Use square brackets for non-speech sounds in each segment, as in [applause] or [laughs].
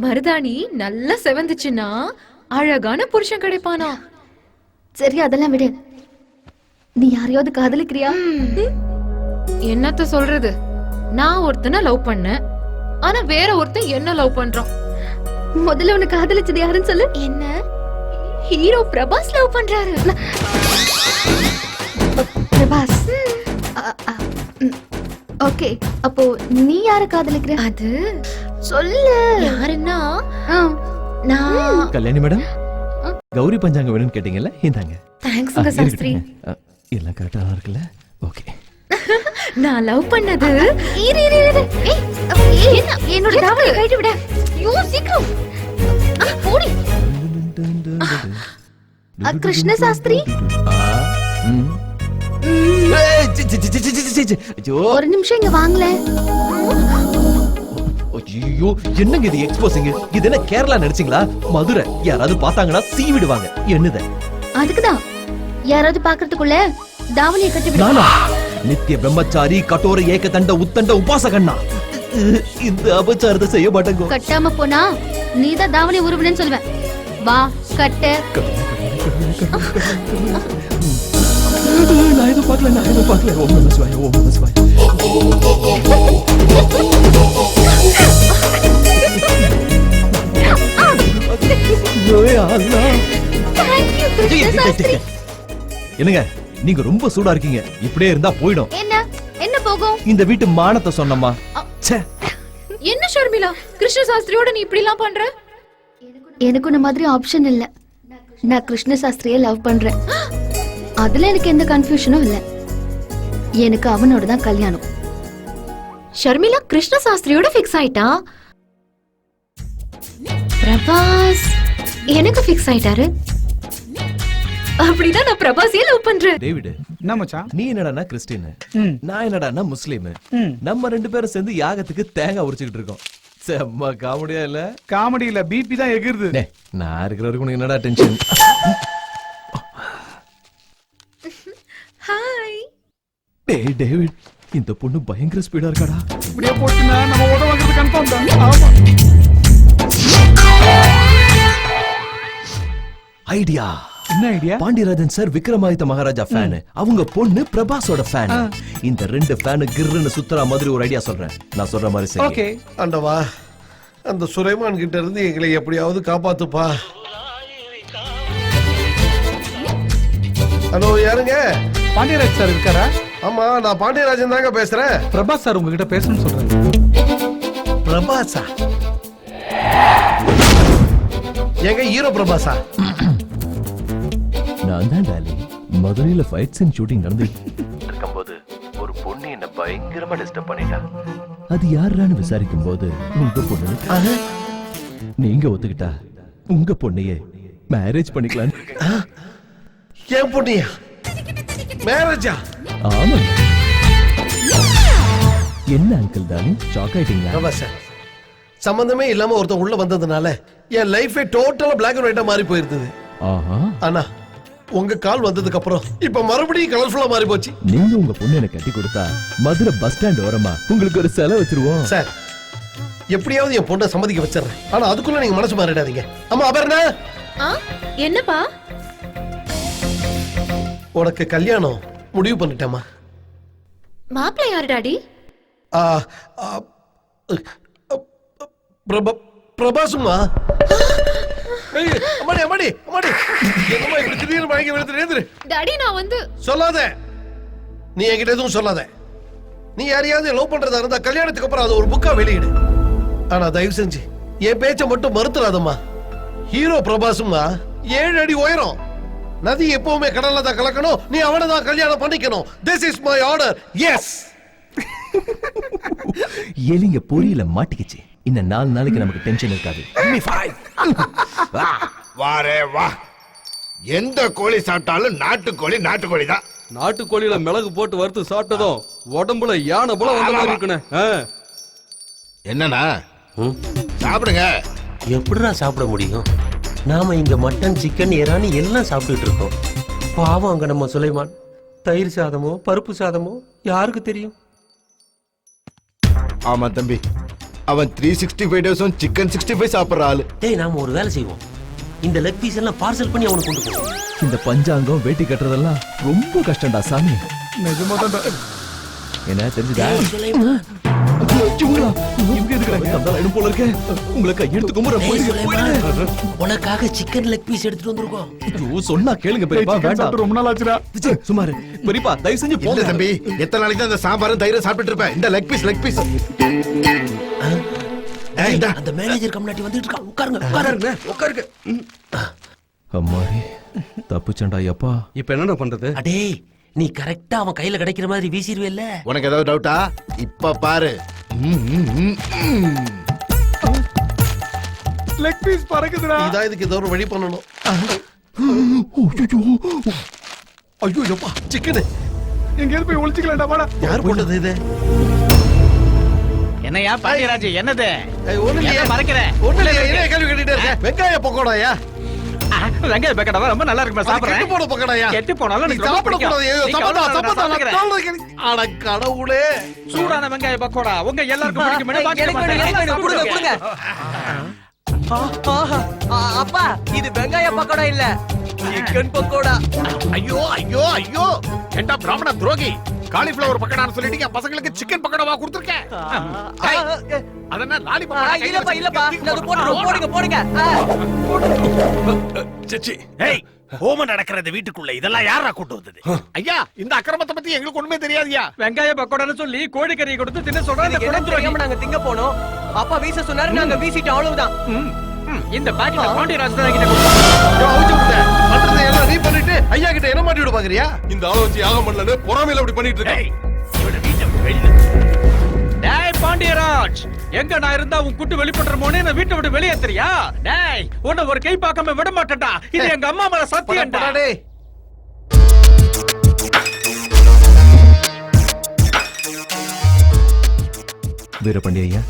மருதாணி நல்லா செவந்துச்சுன்னா அழகான புருஷன் கிடைப்பானா? சரி அதெல்லாம் விடு. நீ யாரையாவது காதலிக்கிறியா? என்னத்த சொல்றது? நான் ஒருத்தனை லவ் பண்ணேன். ஆனா வேற ஒருத்தன் என்ன லவ் பண்றான். முதல்ல உன்னை காதலிச்சது யாருன்னு சொல்லு. என்ன? ஹீரோ பிரபாஸ் லவ் பண்றாரு. பிரபாஸ். ஓகே அப்போ நீ யார காதலிக்கிற? அது சொல்லு. யாருன்னா? நான் கல்யாணி மேடம் கௌரி பஞ்சாங்க வேணும்னு கேட்டீங்கல்ல இந்தாங்க. ஆ, தேங்க்ஸ்ங்க சாஸ்திரி. எல்லாம் கரெக்டா இருக்குல்ல? ஓகே [laughs] நான் லவ் பண்ணது இரு, இரு, இரு. ஏய், ஏய், என்னோட தாவணி கழட்டி விட. ஐயோ சீக்கிரம். போடி. அ, கிருஷ்ண சாஸ்திரி? ஒரு நிமிஷம் இங்க வாங்கல ஐயோ என்னங்க இது எக்ஸ்போசிங் இது என்ன கேரளா நடிச்சீங்களா? மதுரை. யாராவது பார்த்தாங்கன்னா சீ விடுவாங்க என்னத? அதுக்குதான். யாராவது பாக்குறதுக்குள்ள தாவணியை கட்டி நானா? நித்திய பிரம்மச்சாரி கட்டோர ஏக தண்ட உத்தண்ட உபாசகண்ணா. இந்த அபச்சாரத்தை செய்ய மாட்டேங்கோ. கட்டாம போனா நீதான் தாவணி உருவனு சொல்லுவேன். வா கட்டு. நான் எதுவும் பார்க்கல நான் எதுவும் பார்க்கல. ஓம் நம சிவாய ஓம் நம சிவாய. என்னங்க நீங்க ரொம்ப சூடா இருக்கீங்க. இப்படியே இருந்தா போயிடும். என்ன? என்ன போகும்? இந்த வீட்டு மானத்தை சொன்னம்மா. என்ன ஷர்மிளா? கிருஷ்ண சாஸ்திரியோட நீ இப்படி எல்லாம் பண்ற? எனக்கு உன்ன மாதிரி ஆப்ஷன் இல்ல. நான் கிருஷ்ண சாஸ்திரியை லவ் பண்றேன் அதுல எனக்கு எந்த கன்ஃபியூஷனும் இல்ல. எனக்கு அவனோட தான் கல்யாணம். ஷர்மிளா கிருஷ்ண சாஸ்திரியோட ஃபிக்ஸ் ஆயிட்டா? பிரபாஸ் எனக்கு ஃபிக்ஸ் ஆயிட்டாரு. அப்படிதான் நான் பிரபாஸையே லவ் பண்றேன். டேவிட் என்ன மச்சான்? நீ என்னடான்னா கிறிஸ்டின் ம். நான் என்னடான்னா முஸ்லீம். நம்ம ரெண்டு பேரும் சேர்ந்து யாகத்துக்கு தேங்காய் உரிச்சுக்கிட்டு இருக்கோம். செம்ம காமெடியா இல்ல? காமெடியில பிபி தான் எகிருது. நான் இருக்கிற வரைக்கும் உனக்கு என்னடா டென்ஷன் ஹாய் [laughs] டேய் டேவிட் இந்த பொண்ணு பயங்கர ஸ்பீடா இருக்காடா. இப்படியே போட்டுனா நம்ம உட வாங்குறது கன்ஃபார்ம் தான். ஆமா. ஐடியா. என்ன idea? Pandiarajan sir Vikramaditya Maharaja fan அவங்க பொண்ணு பிரபாஸோட ஃபேன் இந்த ரெண்டு ஃபேனு கிர்ன்னு சுத்துற மாதிரி ஒரு ஐடியா சொல்றேன். நான் சொல்ற மாதிரி சரி ஓகே. ஆண்டவா அந்த சுலைமான் கிட்ட இருந்து எங்களை எப்படியாவது காப்பாத்துப்பா. ஹலோ யாருங்க? பாண்டியராஜ் சார் இருக்காரா? ஆமா நான் பாண்டியராஜன் தாங்க பேசுறேன். பிரபாஸ் சார் உங்ககிட்ட பேசணும்னு சொல்றாரு. பிரபாசா எங்க ஹீரோ பிரபாசா நான் தான் டாலி. மதுரையில ஃபைட் சீன் ஷூட்டிங் நடந்துட்டு இருக்கும்போது ஒரு பொண்ணு என்ன பயங்கரமா டிஸ்டர்ப் பண்ணிட்டா. அது யாருன்னு விசாரிக்கும் போது உங்க பொண்ணு. நீங்க ஒத்துக்கிட்டா உங்க பொண்ணையே மேரேஜ் பண்ணிக்கலாம் என் பொண்ணியா? மேரேஜா ஆமா என்ன அங்கிள் டாலி ஷாக் ஆயிட்டீங்களா? பிரபாசா சம்பந்தமே இல்லாம ஒருத்தன் உள்ள வந்ததுனால என் லைஃபே டோட்டலா பிளாக் அண்ட் ஒயிட்டா மாறி போயிருந்தது. ஆஹா. ஆனா உங்க கால் வந்ததுக்கு அப்புறம் இப்ப மறுபடியும் கலர்ஃபுல்லா மாறி போச்சு. நீங்க உங்க பொண்ணு எனக்கு கட்டி கொடுத்தா மதுரை பஸ் ஸ்டாண்ட் ஓரமா உங்களுக்கு ஒரு செலவு வச்சிருவோம். சார் எப்படியாவது என் பொண்ணை சம்மதிக்க வச்சிடுறேன். ஆனா அதுக்குள்ள நீங்க மனசு மாறிடாதீங்க. அம்மா அபர்ணா! ஆ என்னப்பா? உனக்கு கல்யாணம். முடிவு பண்ணிட்டேம்மா. மாப்பிள்ளை யாரு டாடி? ஆ, ஆ, பிரபா பிரபாசுமா ஏய், அம்மாடி அம்மாடி அம்மாடி. என்னம்மா இப்படி திடீர்னு மயங்கி விழுந்து நேர்ந்துரு டாடி நான் வந்து சொல்லாத. நீ என்கிட்ட எதுவும் சொல்லாத. நீ யாரையாவது லவ் பண்றதா இருந்தா கல்யாணத்துக்கு அப்புறம் அதை ஒரு புக்கா வெளியிடு. ஆனா தயவு செஞ்சு என் பேச்சை மட்டும் மறுத்துறாதம்மா. ஹீரோ பிரபாசுமா ஏழு அடி உயரம். நதி எப்பவுமே கடல்ல தான் கலக்கணும். நீ அவனை தான் கல்யாணம் பண்ணிக்கணும். திஸ் இஸ் மை ஆர்டர் எஸ் எலிங்க பொரியல மாட்டிக்கிச்சு. இன்னும் நாலு நாளைக்கு நமக்கு டென்ஷன் இருக்காது. வாரே வா. எந்த கோழி சாப்பிட்டாலும் நாட்டுக்கோழி நாட்டுக்கோழி தான் நாட்டுக்கோழியில மிளகு போட்டு வறுத்து சாப்பிட்டதும் உடம்புல யானை போல வந்த மாதிரி இருக்குண்ணே. ஆ. என்னண்ணா? சாப்பிடுங்க. எப்படிடா சாப்பிட முடியும்? நாம இங்க மட்டன் சிக்கன் இறானி எல்லாம் சாப்பிட்டுட்டு இருக்கோம். பாவம் அங்க நம்ம சுலைமான். தயிர் சாதமோ பருப்பு சாதமோ யாருக்கு தெரியும்? ஆமா தம்பி. அவன் த்ரீ சிக்ஸ்டி ஃபைவ் டேஸும் சிக்கன் சிக்ஸ்டி ஃபைவ் சாப்பிட்ற ஆளு. டேய் நாம ஒரு வேலை செய்வோம். இந்த லெக் பீஸ் எல்லாம் பார்சல் பண்ணி அவனுக்கு கொண்டு போவோம். இந்த பஞ்சாங்கம் வேட்டி கட்டுறதெல்லாம் ரொம்ப கஷ்டம்டா சாமி. நிஜமா தான் என்ன தெரிஞ்சுதா. இவங்களா? இவங்க எதுக்குறாங்க? அந்த இடம் போல இருக்கே. உங்களை கையெடுத்து கும்பிடுறேன். டேய், போயிடுங்க, சுலைமான். உனக்காக சிக்கன் லெக் பீஸ் எடுத்துட்டு வந்திருக்கோம். ஐயோ, சொன்னா கேளுங்க பெரியப்பா வேண்டாம். சாப்பிட்டு ரொம்ப நாள் ஆச்சுடா விஜய், சுமாரு பெரியப்பா தயவு செஞ்சு இல்ல போங்க. தம்பி எத்தனை நாளைக்கு தான் இந்த சாம்பாரும் தயிரும் சாப்பிட்டு இருப்பேன். இந்த லெக் பீஸ் லெக் பீஸ் அந்த மேனேஜர் கம்னாட்டி வந்துட்டு இருக்கான் உட்காருங்க உட்காருங்க. உட்காருங்க. அம்மாடி தப்புச்சண்டா அப்பா. இப்ப என்னடா பண்றது? அடே நீ கரெக்டா அவன் கையில கிடைக்கிற மாதிரி வீசிடுவேல்ல? உனக்கு ஏதாவது டவுட்டா இப்ப பாரு. லெக் பீஸ் பறக்குதுடா. இதான் இதுக்கு ஏதோ ஒரு வழி பண்ணணும். ஐயோ எப்பா. சிக்கனு. எங்கேயாவது போய் ஒளிச்சுக்கலாம்டா வாடா. யார் போட்டது இது? என்னையா பாண்டியராஜ் என்னது? ஏய், ஒண்ணும் இல்லையே. என்ன மறைக்கிற? ஒண்ணும் இல்லையே, கேள்வி கேட்டுட்டே இருக்க? வெங்காய பக்கோடாயா? வெங்காய பக்கடா ரொம்ப நல்லா கெட்டு சாப்பிடுறேன். போன பக்கோடாயா கெட்டு போனாலும் நீ நான் சாப்பிடுறேன். சொல்றேன். அட கடவுளே. சூடான வெங்காய பக்கோடா. உங்க எல்லாருக்கும் பிடிக்குமே பாக்கி கொடுங்க அப்பா இது வெங்காய பக்கோடா இல்ல. சிக்கன் பக்கோடா. ஐயோ ஐயோ ஐயோ. ஏண்டா பிராமண துரோகி? காலிஃபிளவர் பக்கடான்னு சொல்லிட்டு என் பசங்களுக்கு சிக்கன் பக்கடாவா கொடுத்துருக்கேன். அதென்ன லாலிபாப் இல்லப்பா இல்லப்பா. இது போடுங்க போடுங்க. போடுங்க ஏய் ஹோமம் நடக்கிறது வீட்டுக்குள்ள. இதெல்லாம் யாரா கூட்டு வந்தது? ஐயா இந்த அக்கிரமத்தை பத்தி எங்களுக்கு ஒண்ணுமே தெரியாதுயா? வெங்காய பக்கோடான்னு சொல்லி கோழிக்கறியை கொடுத்து தின்ன. தெரியாம நாங்க திங்க போனோம். அப்பா வீச சொன்னாரு நாங்க வீசிட்டோம் அவ்வளவுதான். இந்த பாக்கெட் பாண்டியராஜ் தான் கிட்ட கொடுத்தேன். எல்லாம் நீ பண்ணிட்டு ஐயா கிட்ட என்ன மாட்டி விட பாக்குறியா? இந்த ஆளை வச்சு யாகம் பண்ணலன்னு பொறாமையில அப்படி பண்ணிட்டு இருக்கேன். டேய் பாண்டியராஜ் எங்க நான் இருந்தா உன் குட்டு வெளிப்படுற மோனே நான் வீட்டை விட்டு வெளியேத்துறியா டேய் உன்னை ஒரு கை பார்க்காம விட மாட்டேன்டா. இது எங்க அம்மா மேல சத்தியம்டா. படாடே. வீரபாண்டி ஐயா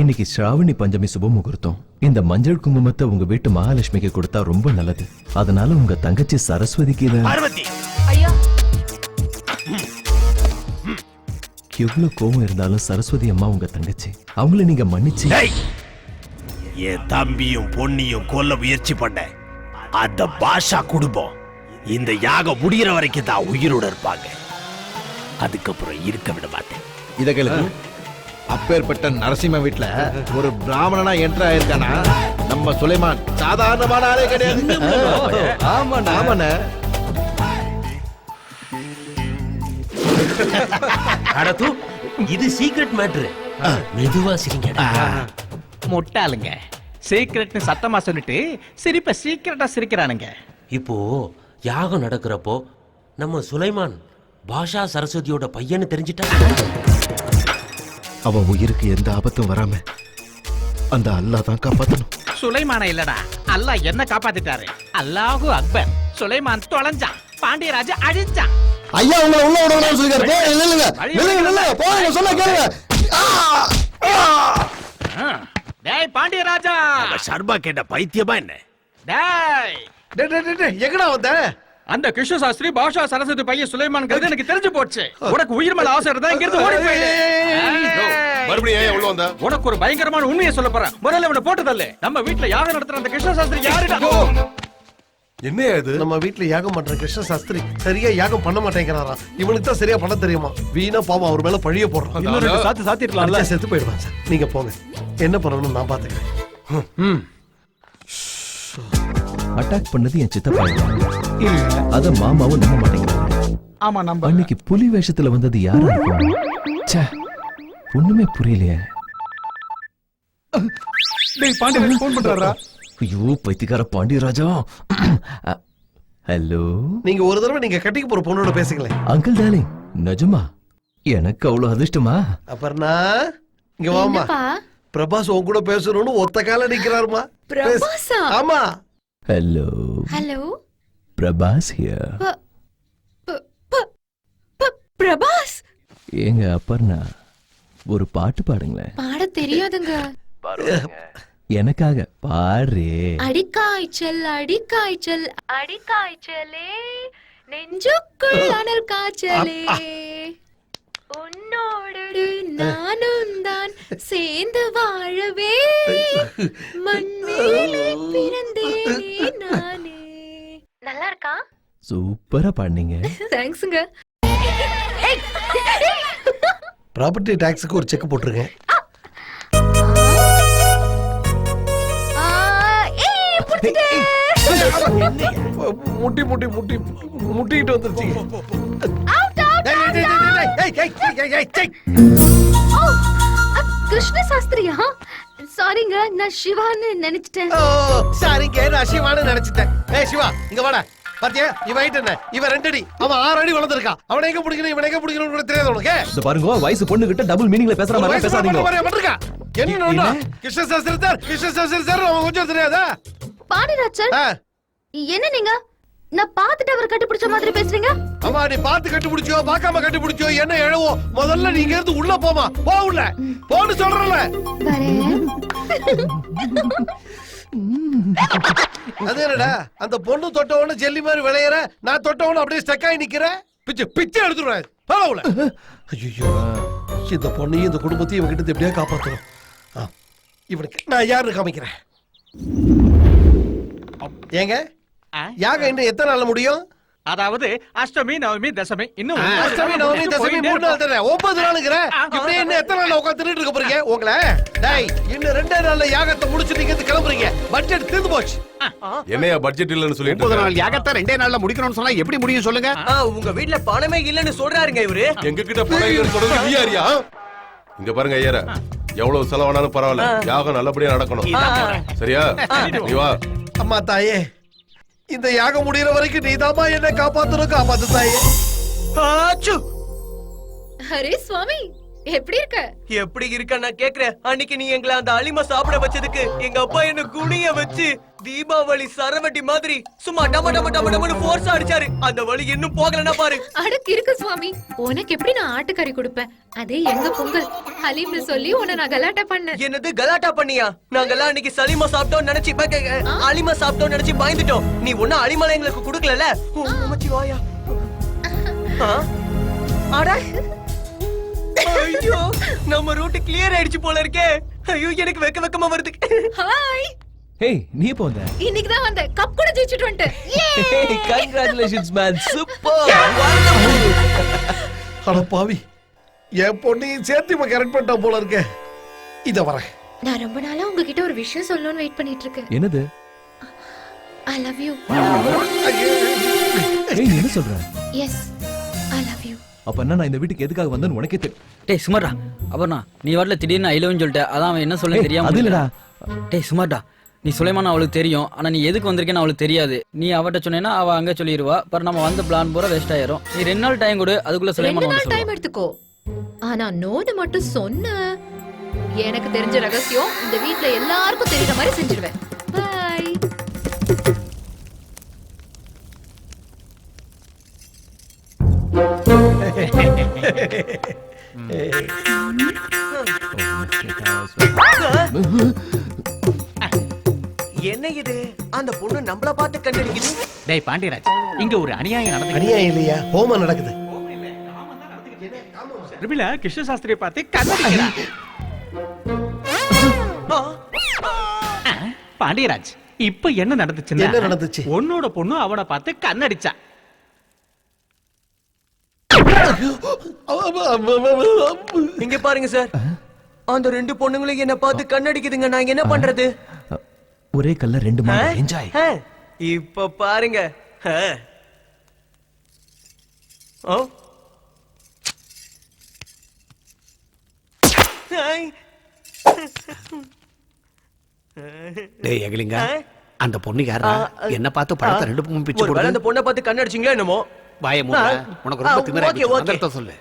இன்னைக்கு ஸ்ராவணி பஞ்சமி சுப முகூர்த்தம். இந்த மஞ்சள் குங்குமத்தை உங்க வீட்டு மகாலட்சுமிக்கு கொடுத்தா ரொம்ப நல்லது. அதனால உங்க தங்கச்சி சரஸ்வதிக்கு இத எவ்வளவு கோபம் இருந்தாலும் சரஸ்வதி அம்மா உங்க தங்கச்சி. அவங்கள நீங்க மன்னிச்சு என் தம்பியும் பொன்னியும் கொல்ல முயற்சி பண்ண. அந்த பாஷா குடும்பம் இந்த யாகம் முடியிற வரைக்கும் தான் உயிரோட இருப்பாங்க. அதுக்கப்புறம் இருக்க விட மாட்டேன். இத கேளு அப்பேற்பட்ட நரசிம்ம வீட்ல ஒரு பிராமணனா என்டர் ஆயிருக்கானா? நம்ம சுலைமான் சாதாரணமான ஆளே கிடையாது. ஆமாண்ணா. ஆமாண்ணே. அடத்து இது சீக்ரெட் மேட்ரு மெதுவா சிரிங்கடா முட்டாளுங்க. சீக்கிரட்னு சத்தமா சொல்லிட்டு சிரிப்ப சீக்கிரட்டா சிரிக்கிறானுங்க. இப்போ யாகம் நடக்கிறப்போ நம்ம சுலைமான் பாஷா சரஸ்வதியோட பையன்னு தெரிஞ்சிட்டா? அவன் உயிருக்கு எந்த ஆபத்தும் வராம அந்த அல்லாஹ் தான் காப்பாத்தணும். சுலைமான இல்லடா. அல்லாஹ் என்ன காப்பாத்திட்டாரு? அல்லாஹு அக்பர். சுலைமான் தொலைஞ்சான். பாண்டியராஜ அழிச்சான் ஐயா உங்களை உள்ள விடணும்னு சொல்லிருக்காரு. போய் நில்லுங்க. நில்லுங்க நில்லுங்க. போங்க சொன்னா கேளுங்க. டேய் பாண்டியராஜா. சர்மா கேட்ட பைத்தியமா என்ன? டேய். டேய், டேய், டேய், டேய், எங்கடா வந்த? அந்த கிருஷ்ண சாஸ்திரி பாஷா சரஸ்வதி பையன் சுலைமான் எனக்கு தெரிஞ்சு போச்சு உனக்கு உயிர் மேல ஆசை இருந்தா இங்க இருந்து ஓடி போயிடு மறுபடியும் உள்ள வந்த உனக்கு ஒரு பயங்கரமான உண்மையை சொல்ல போறேன் முதல்ல இவனை போட்டு தள்ளு நம்ம வீட்டுல யாகம் நடத்துற அந்த கிருஷ்ண சாஸ்திரி யாருடா என்ன இது நம்ம வீட்டுல யாகம் பண்ற கிருஷ்ண சாஸ்திரி சரியா யாகம் பண்ண மாட்டேங்கிறாராம் இவனுக்கு தான் சரியா பண்ண தெரியுமா வீணா பாவம் அவர் மேல பழிய போடுறான் சாத்து சாத்திருக்கலாம்ல செத்து போயிடுவான் சார் நீங்க போங்க என்ன பண்ணணும்னு நான் பாத்துக்கிறேன் அட்டாக் பண்ணது என் சித்தப்பா. இல்ல. இல்ல அத மாமாவும் நம்ப மாட்டேங்கிறாங்க. ஆமா நம்ம அன்னைக்கு புலி வேஷத்துல வந்தது யாரா இருக்கும்? ச்சே ஒண்ணுமே புரியலையே. டேய் ஃபோன் பண்றாரா ஐயோ பைத்தியக்கார பாண்டியராஜா. ஹலோ? நீங்க ஒரு தடவை நீங்க கட்டிக்க போற பொண்ணோட பேசுங்களேன். அங்கிள் டார்லிங் நிஜமா? எனக்கு அவ்வளவு அதிர்ஷ்டமா? அப்புறம்னா இங்க வாமா பிரபாஸ் உன் கூட பேசணும்னு ஒத்த கால நிக்கிறாருமா? ஆமா. Hello hello Prabhas here Prabhas ஏங்க அப்பர்ணா ஒரு பாட்டு பாடுங்களேன். பாட தெரியாதுங்க. எனக்காக பாடுறே. அடிக்காய்ச்சல் அடிக்காய்ச்சல் அடிக்காய்ச்சலே நெஞ்சுக்குள் அனல் காய்ச்சலே. உன்னோடு நானும் சேர்ந்து வாழவே மண்ணிலே பிறந்தேனே நானே நல்லா இருக்கா சூப்பரா பாடினீங்க தேங்க்ஸுங்க ப்ராப்பர்ட்டி டாக்ஸுக்கு ஒரு செக் போட்டிருக்கேன் முட்டி முட்டி முட்டி முட்டிட்டு வந்துருச்சு அவுட் அவுட் அவுட் அவுட் ஏய் ஏய் ஏய் ஏய் ஏய் ஏய் கிருஷ்ண சாஸ்திரியா? சாரிங்க நான் சிவான்னு நினைச்சிட்டேன். ஓ, சாரிங்க நான் சிவான்னு நினைச்சிட்டேன். ஏய் சிவா இங்க வாடா. பாத்தியா? இவன் ஹைட் என்ன? இவன் ரெண்டு அடி அவன் ஆறு அடி வளர்ந்துருக்கான் அவனை எங்க பிடிக்கணும்? இவன் எங்க பிடிக்கணும் கூட தெரியாது உனக்கு. இந்த பாருங்க வயசு பொண்ணு கிட்ட டபுள் மீனிங்ல பேசுற மாதிரி பேசாதீங்க? என்ன? கிருஷ்ண சாஸ்திரி சார் கிருஷ்ண சாஸ்திரி சார் அவன் கொஞ்சம் தெரியாதா? பாண்டிராஜ் சார். என்ன நீங்க? நான் பார்த்துட்டு அவர் கண்டுபிடிச்ச மாதிரி பேசுறீங்க? அம்மா நீ பார்த்து கண்டுபிடிச்சோ பார்க்காம கண்டுபிடிச்சோ என்ன எழுவோ முதல்ல நீங்க இருந்து உள்ள போமா போ உள்ள. போன்னு சொல்றல. [laughs] அது என்னடா? அந்த பொண்ணு தொட்டவன ஜெல்லி மாதிரி விளையற நான் தொட்டவன அப்படியே ஸ்டக் ஆகி நிக்கிறேன் பிச்சை பிச்சை எடுத்துருவேன் போல உள்ள. ஐயோ இந்த பொண்ணையும் இந்த குடும்பத்தையும் இவன் கிட்ட எப்படியா காப்பாத்தணும். இவனுக்கு நான் யாருன்னு காமிக்கிறேன். ஏங்க? யாக இன்னும் எத்தனை நாள்ல முடியும்? அதாவது அஷ்டமி நவமி தசமி. இன்னும் அஷ்டமி நவமி தசமி மூணு நாள் தானே? ஒன்பது நாளுங்கிற? இப்படியே இன்னும் எத்தனை நாள் உட்காந்து இருக்க போறீங்க? உங்களை? டேய் இன்னும் ரெண்டே நாள்ல யாகத்தை முடிச்சு நீங்க கிளம்புறீங்க. பட்ஜெட் தீர்ந்து போச்சு. என்னையா பட்ஜெட் இல்லன்னு சொல்லிட்டு முப்பது நாள் யாகத்தை ரெண்டே நாள்ல முடிக்கணும்னு சொன்னா எப்படி முடியும் சொல்லுங்க? உங்க வீட்ல பணமே இல்லன்னு சொல்றாருங்க இவரு. எங்க கிட்ட பணம் இல்லைன்னு சொல்றது நீ யாரியா? இங்க பாருங்க ஐயர. எவ்வளவு செலவானாலும் பரவாயில்ல. யாகம் நல்லபடியா நடக்கணும். சரியா? நீ வா. அம்மா தாயே. இந்த யாகம் முடியற வரைக்கும் நீதாம்மா என்ன காப்பாத்தணும் காப்பாத்து தாயே. ஆச்சு. அரே சுவாமி. எப்படி இருக்க? எப்படி இருக்க நான் கேக்குறேன். அன்னைக்கு நீ எங்களை அந்த அலிமா சாப்பிட வச்சதுக்கு எங்க அப்பா என்ன குனிய வச்சு தீபாவளி சரவட்டி மாதிரி சும்மா டம டம டம டமனு ஃபோர்ஸ் அடிச்சாரு. அந்த வலி இன்னும் போகலன்னா பாரு. அடக்கு இருக்கு சுவாமி. உனக்கு எப்படி நான் ஆட்டுக்கறி கொடுப்பேன்? அதே எங்க பொங்கல். ஹலீம்னு சொல்லி உன்னை நான் கலாட்டா பண்ணேன். என்னது கலாட்டா பண்ணியா? நாங்கெல்லாம் அன்னைக்கு சலிமா சாப்பிட்டோம் நினைச்சு அலிமா சாப்பிட்டோம் நினைச்சு பயந்துட்டோம். நீ ஒன்னும் அலிமலை எங்களுக்கு கொடுக்கலல? அட ஐயோ நம்ம ரூட் கிளியர் ஆயிடுச்சு போல இருக்கே. ஐயோ எனக்கு வெக்க வெக்கமா வருது. ஹாய் ஹேய் நீ எப்போ வந்த? இன்னைக்கு தான் வந்த கப் கூட ஜெயிச்சிட்டு வந்துட்டேன். கங்க்ராச்சுலேஷன்ஸ் மேன் சூப்பர் அட பாவி என் பொண்ணையும் சேர்த்து இவன் கரெக்ட் பண்ணிட்டான் போல இருக்க. இத வரேன் நான் ரொம்ப நாளா உங்ககிட்ட ஒரு விஷயம் சொல்லணும்னு வெயிட் பண்ணிட்டு இருக்கேன் என்னது? ஐ லவ் யூ ஏய் நீ என்ன சொல்ற? எஸ் அப்ப என்ன நான் இந்த வீட்டுக்கு எதுக்காக வந்தேன்னு உனக்கே தெரியும் டேய் சுமார்டா. அபர்ணா நீ வரல திடீர்னு ஐலோன்னு சொல்லிட்ட. அதான் அவன் என்ன சொல்ல தெரியாம அது இல்லடா. டேய் சுமார்டா. நீ சுலைமான் அவளுக்கு தெரியும். ஆனா நீ எதுக்கு வந்திருக்கேன்னு அவளுக்கு தெரியாது. நீ அவட்ட சொன்னேன்னா அவ அங்க சொல்லிடுவா அப்புறம் நம்ம வந்த பிளான் பூரா வேஸ்ட் ஆயிரும். நீ ரெண்டு நாள் டைம் கொடு. அதுக்குள்ள சுலைமான் வந்து நாள் டைம் எடுத்துக்கோ. ஆனா நோன்னு மட்டும் சொன்ன. எனக்கு தெரிஞ்ச ரகசியம் இந்த வீட்ல எல்லாருக்கும் தெரியுற மாதிரி செஞ்சிருவேன். பை [laughs] என்ன இது? அந்த பொண்ணு நம்மள பார்த்து கண்ணடிக்குது டேய் பாண்டியராஜ் இங்க ஒரு அநியாயம் நடந்து அநியாயம் இல்லையா? ஹோமம் நடக்குது. ரிபில கிருஷ்ண சாஸ்திரியை பார்த்து கண்ணடிக்கிறா ஆ, பாண்டியராஜ் இப்ப என்ன நடந்துச்சுன்னா என்ன நடந்துச்சு? உன்னோட பொண்ணு அவனை பார்த்து கண்ணடிச்சா இங்க பாருங்க சார். அந்த ரெண்டு பொண்ணுங்களும் என்ன பார்த்து கண்ணடிக்குதுங்க. நான் என்ன பண்றது? ஒரே கல்ல ரெண்டு? மாங்க என்ஜாய் இப்ப பாருங்க. டேய் எகலிங்க? அந்த பொண்ணு யாரா. என்ன பார்த்து பழத்தை ரெண்டு பிச்சு போடுது. அந்த பொண்ணை பார்த்து கண்ணடிச்சீங்களா என்னமோ? வாய மூட உனக்கு ரொம்ப திமிரா இருக்கு. சொல்லு.